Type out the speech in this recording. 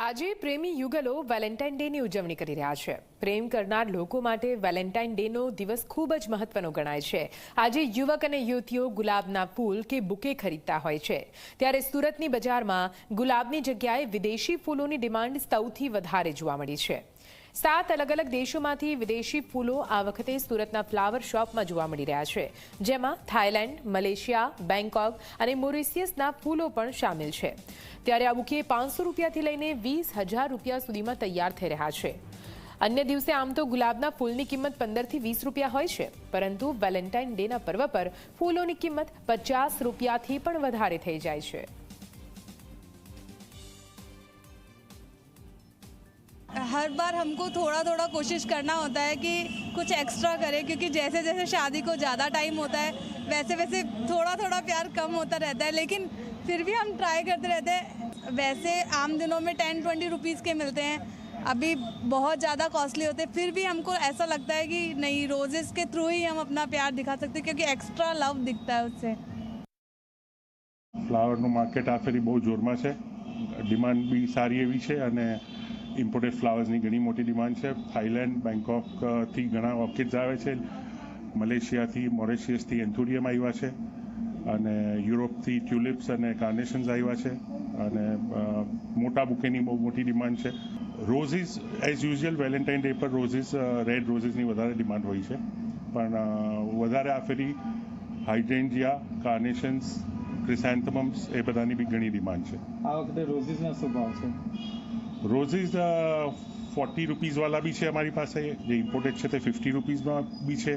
આજે પ્રેમી યુગલો વેલેન્ટાઇન ડેની ઉજવણી કરી રહ્યા છે. પ્રેમ કરનાર લોકો માટે વેલેન્ટાઇન ડેનો દિવસ ખૂબ જ મહત્વનો ગણાય છે. આજે યુવક અને યુવતીઓ ગુલાબના ફૂલ કે બુકે ખરીદતા હોય છે. ત્યારે સુરતની બજારમાં ગુલાબની જગ્યાએ વિદેશી ફૂલોની ડિમાન્ડ સૌથી વધારે જોવા મળી છે. સાત અલગ અલગ દેશોમાંથી વિદેશી ફૂલો આ વખતે સુરતના ફ્લાવર શોપમાં જોવા મળી રહ્યા છે. જેમાં થાઇલેન્ડ, મલેશિયા, બેંકોક અને મોરિશિયસના ફૂલો પણ સામેલ છે. ત્યારે આ બુકે પાંચસો રૂપિયાથી લઈને વીસ હજાર રૂપિયા સુધીમાં તૈયાર થઈ રહ્યા છે. અન્ય દિવસે આમ તો ગુલાબના ફૂલની કિંમત પંદરથી વીસ રૂપિયા હોય છે, પરંતુ વેલેન્ટાઇન ડેના પર્વ પર ફૂલોની કિંમત પચાસ રૂપિયાથી પણ વધારે થઈ જાય છે. हर बार हमको थोड़ा थोड़ा कोशिश करना होता है कि कुछ एक्स्ट्रा करें क्योंकि जैसे जैसे शादी को ज़्यादा टाइम होता है वैसे वैसे थोड़ा थोड़ा प्यार कम होता रहता है लेकिन फिर भी हम ट्राई करते रहते हैं वैसे आम दिनों में टेन ट्वेंटी रुपीज़ के मिलते हैं अभी बहुत ज़्यादा कॉस्टली होते हैं फिर भी हमको ऐसा लगता है कि नहीं रोजेज़ के थ्रू ही हम अपना प्यार दिखा सकते हैं क्योंकि एक्स्ट्रा लव दिखता है उससे ફ્લાવરનું માર્કેટ આ ફેરી બહુ જોરમાં છે ડિમાન્ડ બી સારી એવી છે અને ઇમ્પોર્ટેડ ફ્લાવર્સની ઘણી મોટી ડિમાન્ડ છે. થાઇલેન્ડ બેંકોકથી ઘણા ઓર્કિડ્સ આવે છે. મલેશિયાથી મોરેશિયસથી એન્થુરિયમ આવ્યા છે. અને યુરોપથી ટ્યુલિપ્સ અને કાર્નેશન્સ આવ્યા છે. અને મોટા બુકેની બહુ મોટી ડિમાન્ડ છે. Roses as usual Valentine day પર રોઝીસ રેડ રોઝીસની વધારે ડિમાન્ડ હોય છે. પણ વધારે આ ફેરી હાઇડ્રેન્જિયા કાર્નેશન્સ ક્રિસેન્થમમ્સ એ બધાની બી ઘણી ડિમાન્ડ છે. આ વખતે રોઝીસના શું ભાવ છે? રોઝીસ ફોર્ટી રૂપીઝવાલા બી છે અમારી પાસે. જે ઇમ્પોર્ટેડ છે તે ફિફ્ટી રૂપીઝમાં બી છે.